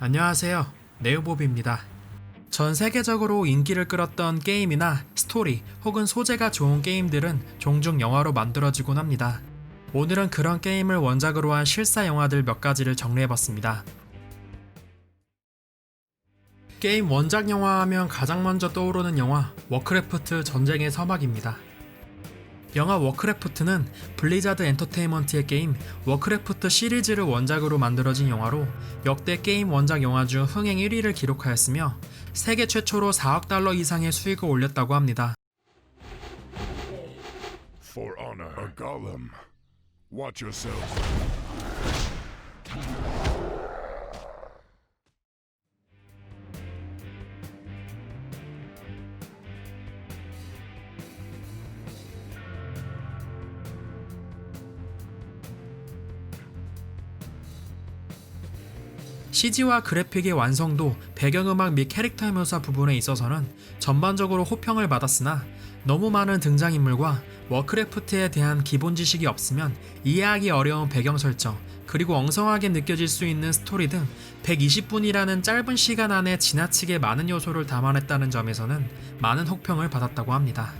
안녕하세요. 네오봅입니다. 전 세계적으로 인기를 끌었던 게임이나 스토리 혹은 소재가 좋은 게임들은 종종 영화로 만들어지곤 합니다. 오늘은 그런 게임을 원작으로 한 실사 영화들 몇 가지를 정리해봤습니다. 게임 원작 영화 하면 가장 먼저 떠오르는 영화 워크래프트 전쟁의 서막입니다. 영화 워크래프트는 블리자드 엔터테인먼트의 게임 워크래프트 시리즈를 원작으로 만들어진 영화로 역대 게임 원작 영화 중 흥행 1위를 기록하였으며 세계 최초로 4억 달러 이상의 수익을 올렸다고 합니다. For honor. A golem. Watch yourself. CG와 그래픽의 완성도, 배경음악 및 캐릭터 묘사 부분에 있어서는 전반적으로 호평을 받았으나 너무 많은 등장인물과 워크래프트에 대한 기본 지식이 없으면 이해하기 어려운 배경 설정, 그리고 엉성하게 느껴질 수 있는 스토리 등 120분이라는 짧은 시간 안에 지나치게 많은 요소를 담아냈다는 점에서는 많은 혹평을 받았다고 합니다.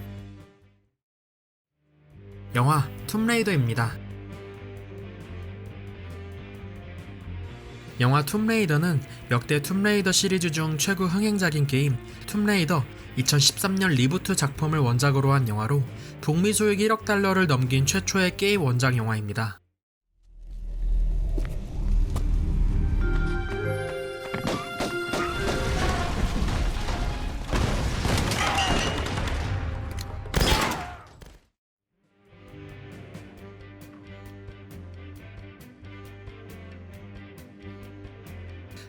영화 툼레이더입니다. 영화 툼레이더는 역대 툼레이더 시리즈 중 최고 흥행작인 게임 툼레이더 2013년 리부트 작품을 원작으로 한 영화로 북미 소액 1억 달러를 넘긴 최초의 게임 원작 영화입니다.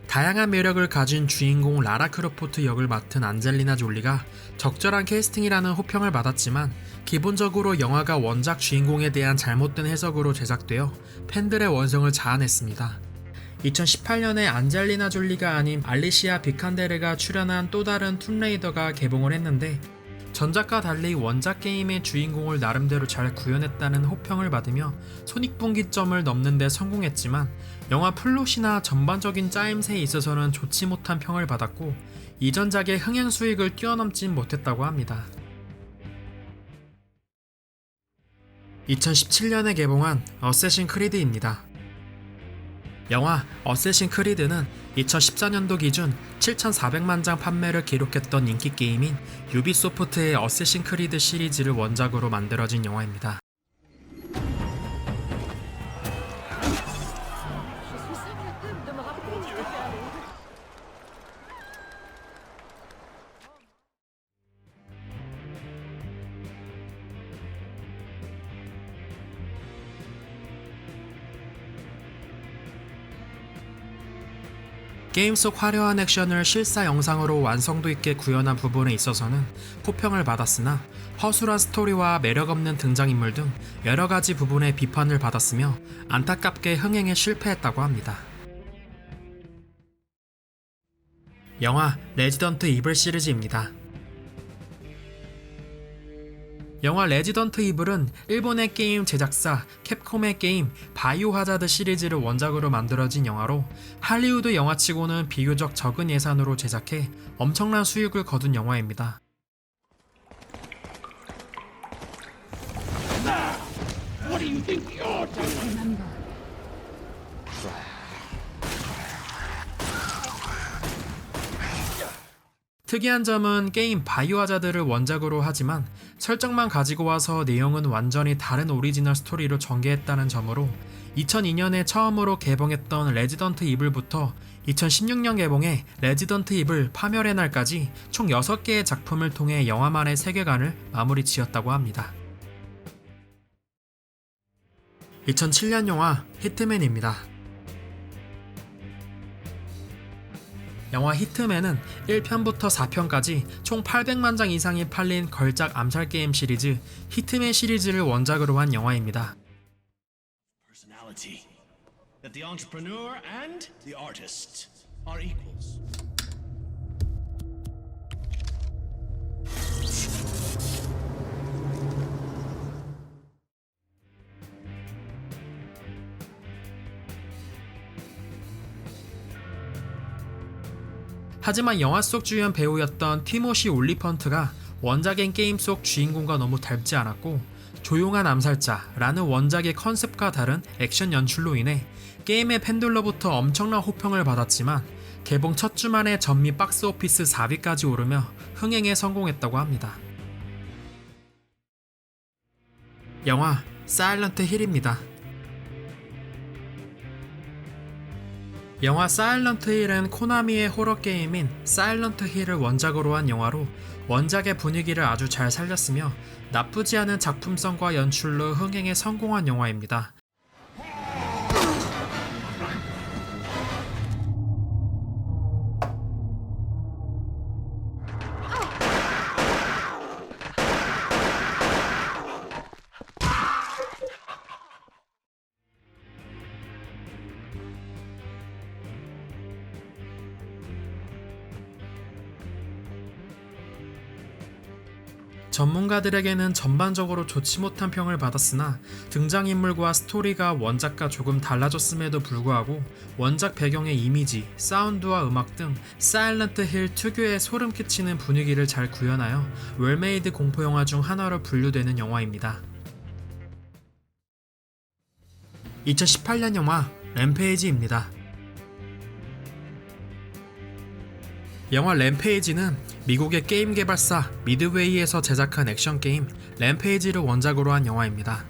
다양한 매력을 가진 주인공 라라 크로포트 역을 맡은 안젤리나 졸리가 적절한 캐스팅이라는 호평을 받았지만 기본적으로 영화가 원작 주인공에 대한 잘못된 해석으로 제작되어 팬들의 원성을 자아냈습니다. 2018년에 안젤리나 졸리가 아닌 알리시아 비칸데르가 출연한 또 다른 툼레이더가 개봉을 했는데 전작과 달리 원작 게임의 주인공을 나름대로 잘 구현했다는 호평을 받으며 손익분기점을 넘는 데 성공했지만 영화 플롯이나 전반적인 짜임새에 있어서는 좋지 못한 평을 받았고 이전작의 흥행 수익을 뛰어넘진 못했다고 합니다. 2017년에 개봉한 어쌔신 크리드입니다. 영화 어쌔신 크리드는 2014년도 기준 7,400만 장 판매를 기록했던 인기 게임인 유비소프트의 어쌔신 크리드 시리즈를 원작으로 만들어진 영화입니다. 게임 속 화려한 액션을 실사 영상으로 완성도 있게 구현한 부분에 있어서는 호평을 받았으나 허술한 스토리와 매력 없는 등장인물 등 여러 가지 부분에 비판을 받았으며 안타깝게 흥행에 실패했다고 합니다. 영화 레지던트 이블 시리즈입니다. 영화 레지던트 이블은 일본의 게임 제작사 캡콤의 게임 바이오 하자드 시리즈를 원작으로 만들어진 영화로 할리우드 영화치고는 비교적 적은 예산으로 제작해 엄청난 수익을 거둔 영화입니다. 특이한 점은 게임 바이오 하자드를 원작으로 하지만 설정만 가지고 와서 내용은 완전히 다른 오리지널 스토리로 전개했다는 점으로 2002년에 처음으로 개봉했던 레지던트 이블부터 2016년 개봉의 레지던트 이블 파멸의 날까지 총 6개의 작품을 통해 영화만의 세계관을 마무리 지었다고 합니다. 2007년 영화 히트맨입니다. 영화 히트맨은 1편부터 4편까지 총 800만 장 이상이 팔린 걸작 암살 게임 시리즈 히트맨 시리즈를 원작으로 한 영화입니다. That the entrepreneur and the artist are equals. 하지만 영화 속 주연 배우였던 티모시 올리펀트가 원작인 게임 속 주인공과 너무 닮지 않았고 조용한 암살자라는 원작의 컨셉과 다른 액션 연출로 인해 게임의 팬들로부터 엄청난 호평을 받았지만 개봉 첫 주 만에 전미 박스 오피스 4위까지 오르며 흥행에 성공했다고 합니다. 영화 사일런트 힐입니다. 영화 사일런트 힐은 코나미의 호러 게임인 사일런트 힐을 원작으로 한 영화로 원작의 분위기를 아주 잘 살렸으며 나쁘지 않은 작품성과 연출로 흥행에 성공한 영화입니다. 전문가들에게는 전반적으로 좋지 못한 평을 받았으나 등장인물과 스토리가 원작과 조금 달라졌음에도 불구하고 원작 배경의 이미지, 사운드와 음악 등 사일런트 힐 특유의 소름 끼치는 분위기를 잘 구현하여 웰메이드 공포영화 중 하나로 분류되는 영화입니다. 2018년 영화 램페이지입니다. 영화 램페이지는 미국의 게임 개발사 미드웨이에서 제작한 액션 게임 램페이지를 원작으로 한 영화입니다.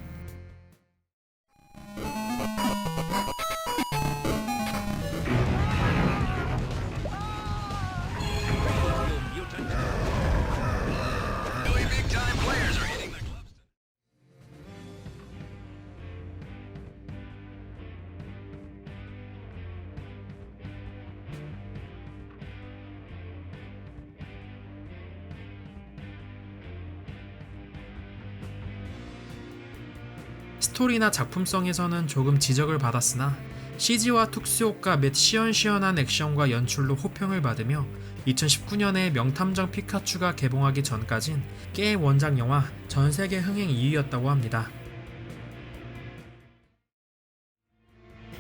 스토리나 작품성에서는 조금 지적을 받았으나 CG와 특수효과 및 시원시원한 액션과 연출로 호평을 받으며 2019년에 명탐정 피카츄가 개봉하기 전까진 게임 원작 영화 전 세계 흥행 2위였다고 합니다.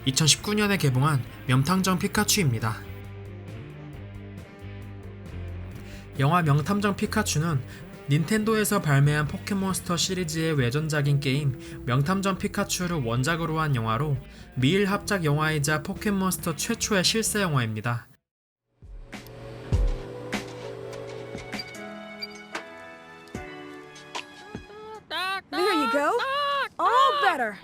2019년에 개봉한 명탐정 피카츄입니다. 영화 명탐정 피카츄는 닌텐도에서 발매한 포켓몬스터 시리즈의 외전작인 게임 명탐정 피카츄를 원작으로 한 영화로 미일 합작 영화이자 포켓몬스터 최초의 실사 영화입니다. There you go. All better.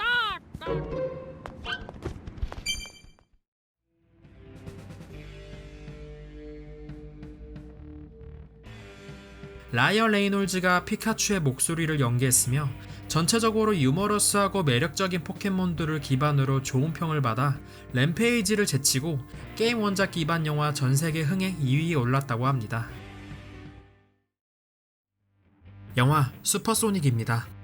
라이어 레이놀즈가 피카츄의 목소리를 연기했으며 전체적으로 유머러스하고 매력적인 포켓몬들을 기반으로 좋은 평을 받아 램페이지를 제치고 게임 원작 기반 영화 전 세계 흥행 2위에 올랐다고 합니다. 영화 슈퍼소닉입니다.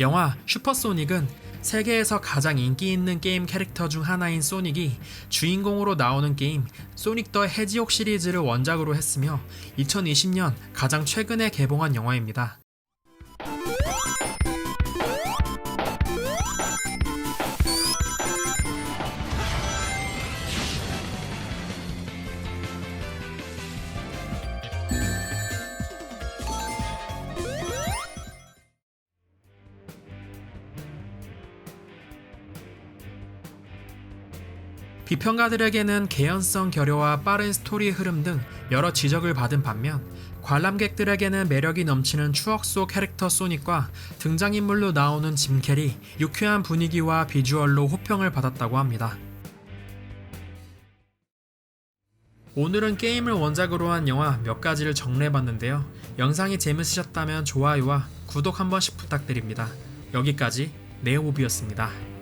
영화 슈퍼소닉은 세계에서 가장 인기 있는 게임 캐릭터 중 하나인 소닉이 주인공으로 나오는 게임 소닉 더 해지옥 시리즈를 원작으로 했으며 2020년 가장 최근에 개봉한 영화입니다. 비평가들에게는 개연성 결여와 빠른 스토리 흐름 등 여러 지적을 받은 반면 관람객들에게는 매력이 넘치는 추억 속 캐릭터 소닉과 등장인물로 나오는 짐 캐리, 유쾌한 분위기와 비주얼로 호평을 받았다고 합니다. 오늘은 게임을 원작으로 한 영화 몇 가지를 정리해봤는데요. 영상이 재밌으셨다면 좋아요와 구독 한 번씩 부탁드립니다. 여기까지 네오비였습니다.